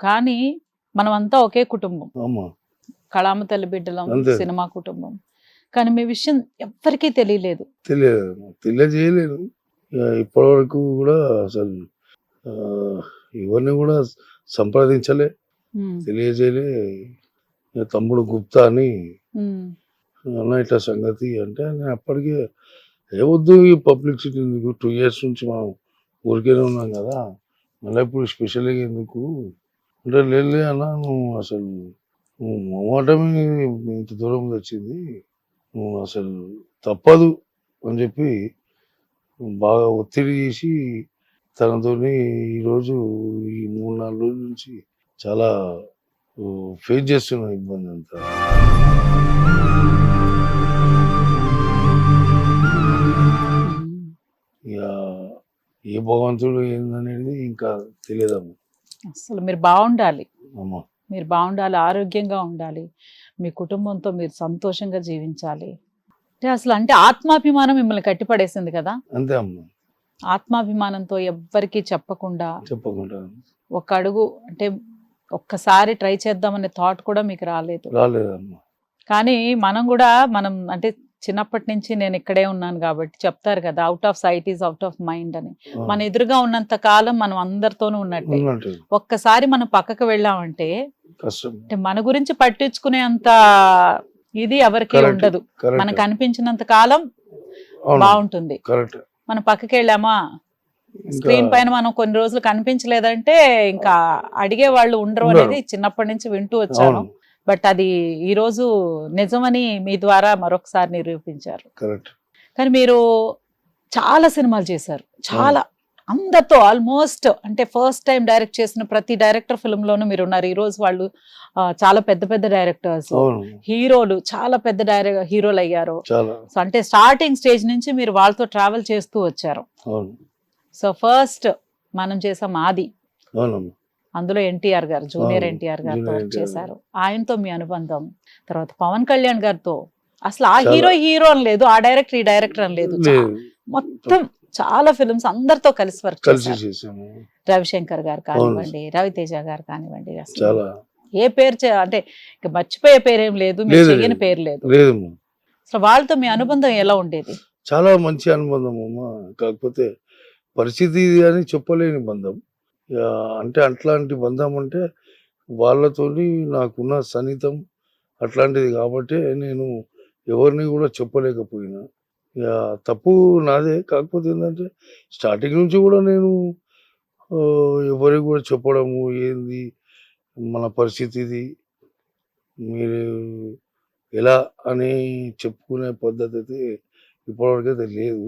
కానీ మనమంతా ఒకే కుటుంబం. కళామ తల్లి బిడ్డలం అంతే. సినిమా కుటుంబం. కానీ మీ విషయం ఎవ్వరికీ తెలియలేదు. తెలియదు. తెలియజేయలేను ఇక ఇప్పటి వరకు కూడా అసలు ఎవరిని కూడా సంప్రదించలే. తెలియజేయలే. తమ్ముడు గుప్తా అని అన్న ఇట్లా సంగతి అంటే నేను అప్పటికే ఏ వద్దు ఈ పబ్లిసిటీ ఎందుకు? టూ ఇయర్స్ నుంచి మనం ఊరికేనే ఉన్నాం కదా. మళ్ళీ ఇప్పుడు స్పెషల్గా ఎందుకు? అంటే లేదు అన్న నువ్వు అసలు నువ్వు మొమాటమే ఇంత దూరం వచ్చింది. నువ్వు అసలు తప్పదు అని చెప్పి బాగా ఒత్తిడి చేసి తనతోని ఈరోజు ఈ మూడు నాలుగు రోజుల నుంచి చాలా ఫేస్ చేస్తున్న ఇబ్బంది అంతా. ఇక ఏ భగవంతుడు ఏందనేది ఇంకా తెలియదమ్మా అసలు మీరు బాగుండాలి. మీరు బాగుండాలి ఆరోగ్యంగా ఉండాలి మీ కుటుంబంతో మీరు సంతోషంగా జీవించాలి. అంటే అసలు అంటే ఆత్మాభిమానం మిమ్మల్ని కట్టిపడేసింది కదా? అంతే అమ్మ. ఆత్మాభిమానంతో ఎవ్వరికీ చెప్పకుండా చెప్పకుండా. ఒక అడుగు అంటే ఒక్కసారి ట్రై చేద్దామనే థాట్ కూడా మీకు రాలేదు. రాలేదమ్మా. కానీ మనం కూడా మనం అంటే చిన్నప్పటి నుంచి నేను ఇక్కడే ఉన్నాను కాబట్టి చెప్తారు కదా out of sight is out of mind అని. మన ఎదురుగా ఉన్నంత కాలం మనం అందరితోనూ ఉన్నట్టే. ఒక్కసారి మనం పక్కకు వెళ్ళామంటే అంటే మన గురించి పట్టించుకునే అంత ఇది ఎవరికి. ఉండదు. మనకు అనిపించినంత కాలం బాగుంటుంది. మనం పక్కకి వెళ్ళామా? స్క్రీన్ పైన మనం కొన్ని రోజులు కనిపించలేదంటే ఇంకా అడిగే వాళ్ళు ఉండరు. అనేది చిన్నప్పటి నుంచి వింటూ వచ్చాను. బట్ అది ఈ రోజు నిజమని మీ ద్వారా మరొకసారి నిరూపించారు. కరెక్ట్ కానీ మీరు చాలా సినిమాలు చేశారు. చాలా. అందరితో ఆల్మోస్ట్ అంటే ఫస్ట్ టైం డైరెక్ట్ చేసిన ప్రతి డైరెక్టర్ ఫిల్మ్ లోనూ మీరు ఉన్నారు ఈ రోజు వాళ్ళు చాలా పెద్ద పెద్ద డైరెక్టర్స్ హీరోలు చాలా పెద్ద డైరెక్టర్ హీరోలు అయ్యారు సో అంటే స్టార్టింగ్ స్టేజ్ నుంచి మీరు వాళ్ళతో ట్రావెల్ చేస్తూ వచ్చారు. సో ఫస్ట్ మనం చేసాం ఆది. అందులో ఎన్టీఆర్ గారు జూనియర్ ఎన్టీఆర్ గారితో వర్క్ చేశారు. ఆయనతో మీ అనుబంధం తర్వాత పవన్ కళ్యాణ్ గారితో. అసలు ఆ. హీరో హీరో అని లేదు ఆ డైరెక్టర్ ఈ డైరెక్టర్ అని లేదు. మొత్తం చాలా ఫిల్మ్స్ అందరితో కలిసి వర్క్ చేశారు. రవిశంకర్ గారు కానివ్వండి రవితేజ గారు కానివ్వండి అసలు ఏ పేరు అంటే ఇక మర్చిపోయే పేరేం లేదు మీరు లేదు, చెయ్యని లేదు. పేరు లేదు. అసలు వాళ్ళతో మీ అనుబంధం ఎలా ఉండేది? చాలా మంచి అనుబంధం అమ్మా. కాకపోతే పరిస్థితి అని చెప్పలేని బంధం. అంటే అట్లాంటి బంధం అంటే వాళ్ళతోని నాకున్న సన్నిహితం అట్లాంటిది కాబట్టి నేను ఎవరిని కూడా చెప్పలేకపోయినా. ఇక తప్పు నాదే. కాకపోతే ఏంటంటే స్టార్టింగ్ నుంచి కూడా నేను ఆ, ఎవరికి కూడా చెప్పడము ఏంది మన పరిస్థితి ఇది మీరు ఎలా అని చెప్పుకునే పద్ధతి అయితే ఇప్పటివరకు అయితే లేదు.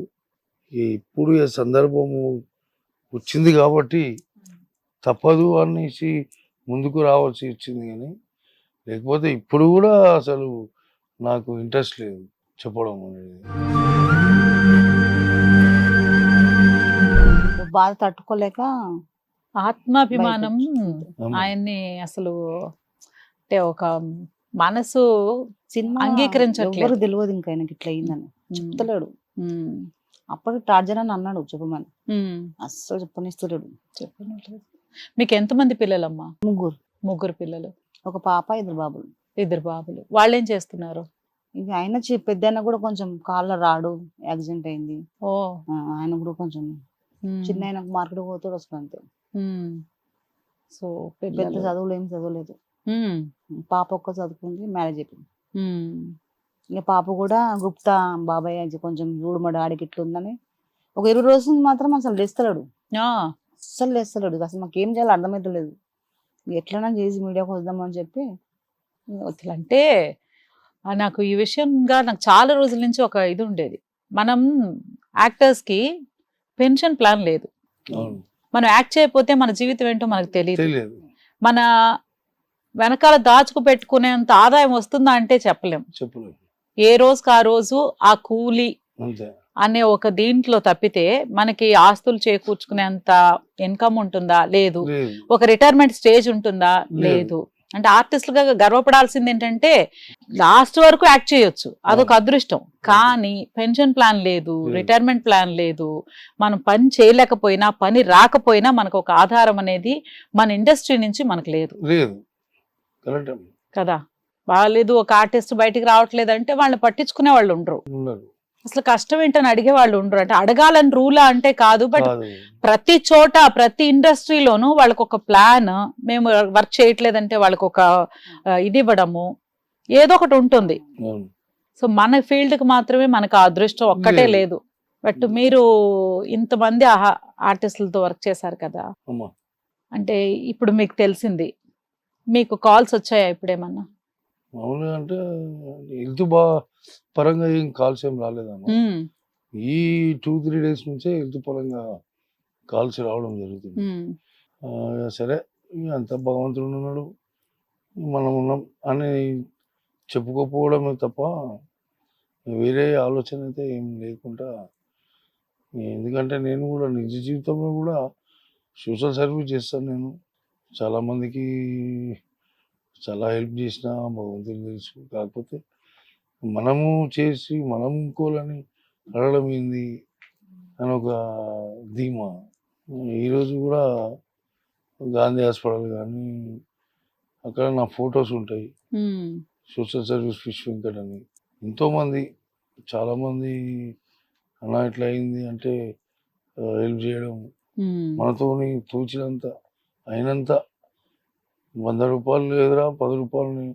ఇప్పుడు ఈ సందర్భము వచ్చింది కాబట్టి తప్పదు అనేసి ముందుకు రావాల్సి వచ్చింది కానీ లేకపోతే ఇప్పుడు కూడా అసలు నాకు ఇంట్రెస్ట్ లేదు చెప్పడం అనేది. బాధ తట్టుకోలేక ఆత్మాభిమానం. ఆయన్ని అసలు అంటే ఒక మనసు సినిమా అంగీకరించట్లేదు. ఎవరు తెలియదు ఇంకా ఆయనకి ఇట్లా అయిందని. చెప్తలేడు. అప్పటికి టార్జన్ అని అన్నాడు చెప్పమని. అస్సలు చెప్పనిస్తలేడు. చెప్పనట్లేదు. మీకు ఎంతమంది పిల్లలమ్మా? ముగ్గురు. ముగ్గురు పిల్లలు. ఒక పాప ఇద్దరు బాబులు. ఇద్దరు బాబులు. వాళ్ళేం చేస్తున్నారు? ఇక ఆయన పెద్ద కూడా కొంచెం కాళ్ళ రాడు యాక్సిడెంట్ అయింది. ఓ. ఆయన కూడా కొంచెం చిన్న ఆయనకు మార్కెట్ పోతాడు వస్తాడు అంతే. సో పెద్ద చదువులు ఏం చదవలేదు. పాప ఒక్క చదువుకుంది మ్యారేజ్ అయిపోయింది. ఇక పాప కూడా గుప్తా బాబాయ్ అది కొంచెం చూడు మా డాడీకి ఇట్లా ఉందని ఒక ఇరవై రోజులు మాత్రం అసలు లేస్తలేడు ఆ, అస్సలు లేస్తలేడు అసలు మాకు ఏం చేయాలో అర్థమవుతలేదు ఎట్లైనా చేసి మీడియాకి వద్దామని చెప్పి అంటే నాకు ఈ విషయంగా నాకు చాలా రోజుల నుంచి ఒక ఇది ఉండేది. మనం యాక్టర్స్కి పెన్షన్ ప్లాన్ లేదు. మనం యాక్ట్ చేయకపోతే మన జీవితం ఏంటో మనకు తెలియదు. మన వెనకాల దాచుకు పెట్టుకునేంత ఆదాయం వస్తుందా అంటే చెప్పలేం. చెప్పలేదు ఏ రోజుకి ఆ రోజు ఆ కూలి అనే ఒక దీంట్లో తప్పితే మనకి ఆస్తులు చేకూర్చుకునేంత ఇన్కమ్ ఉంటుందా? లేదు. ఒక రిటైర్మెంట్ స్టేజ్ ఉంటుందా? లేదు. అంటే ఆర్టిస్టులుగా గర్వపడాల్సింది ఏంటంటే లాస్ట్ వరకు యాక్ట్ చేయొచ్చు. అదొక అదృష్టం. కానీ పెన్షన్ ప్లాన్ లేదు. రిటైర్మెంట్ ప్లాన్ లేదు. మనం పని చేయలేకపోయినా పని రాకపోయినా మనకు ఒక ఆధారం అనేది మన ఇండస్ట్రీ నుంచి మనకు లేదు. కదా? బాగాలేదు ఒక ఆర్టిస్ట్ బయటికి రావట్లేదు అంటే వాళ్ళని పట్టించుకునే వాళ్ళు ఉండరు. అసలు కష్టం ఏంటని అడిగే వాళ్ళు ఉండరు. అంటే అడగాలని రూలా అంటే కాదు బట్ ప్రతి చోట ప్రతి ఇండస్ట్రీలోనూ వాళ్ళకి ఒక ప్లాన్ మేము వర్క్ చేయట్లేదంటే వాళ్ళకి ఒక ఇది ఇవ్వడము ఏదో ఒకటి ఉంటుంది. సో మన ఫీల్డ్కి మాత్రమే మనకు అదృష్టం ఒక్కటే లేదు. బట్ మీరు ఇంతమంది ఆర్టిస్టులతో వర్క్ చేశారు కదా. అంటే ఇప్పుడు మీకు తెలిసింది. మీకు కాల్స్ వచ్చాయా ఇప్పుడేమన్నా? మామూలుగా అంటే హెల్త్ బా పరంగా ఏం కాల్స్ ఏం రాలేదమ్మా ఈ టూ త్రీ డేస్ నుంచే హెల్త్ పరంగా కాల్స్ రావడం జరుగుతుంది. సరే అంత భగవంతుడు ఉన్నాడు మనం ఉన్నాం అని చెప్పుకోకపోవడమే తప్ప వేరే ఆలోచన అయితే ఏం లేకుండా ఎందుకంటే నేను కూడా నిజ జీవితంలో కూడా సోషల్ సర్వీస్ చేస్తాను నేను. చాలామందికి చాలా హెల్ప్ చేసిన భగవంతుడు తెలుసు. కాకపోతే మనము చేసి మనం కోలని అడగడం ఏంది అని ఒక ధీమా. ఈరోజు కూడా గాంధీ హాస్పిటల్ కానీ అక్కడ నా ఫొటోస్ ఉంటాయి. సోషల్ సర్వీస్ ఫిష్ వెంకట్ అని. ఎంతోమంది చాలామంది అన్న ఇట్లా అయింది అంటే హెల్ప్ చేయడం మనతోని తోచినంత అయినంత వంద రూపాయలు లేదురా పది రూపాయలని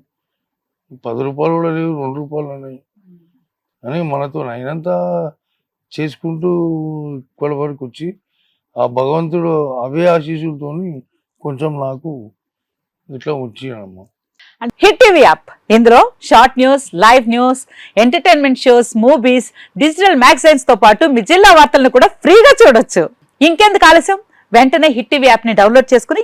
పది రూపాయలు కూడా లేవు రెండు రూపాయలు ఉన్నాయి. అని మనతో అయినంత చేసుకుంటూ ఇక్కడి వరకు వచ్చి ఆ భగవంతుడు అవే ఆశీస్సులతో కొంచెం నాకు ఇట్లా వచ్చినమ్మా అండ్ హిట్ టీవీ యాప్. ఇందులో short news live news entertainment shows movies digital మ్యాగజైన్స్తో పాటు మీ జిల్లా వార్తలను కూడా ఫ్రీగా చూడొచ్చు. ఇంకెందుకు ఆలస్యం? వెంటనే హిట్ టీవీ యాప్ని డౌన్లోడ్ చేసుకుని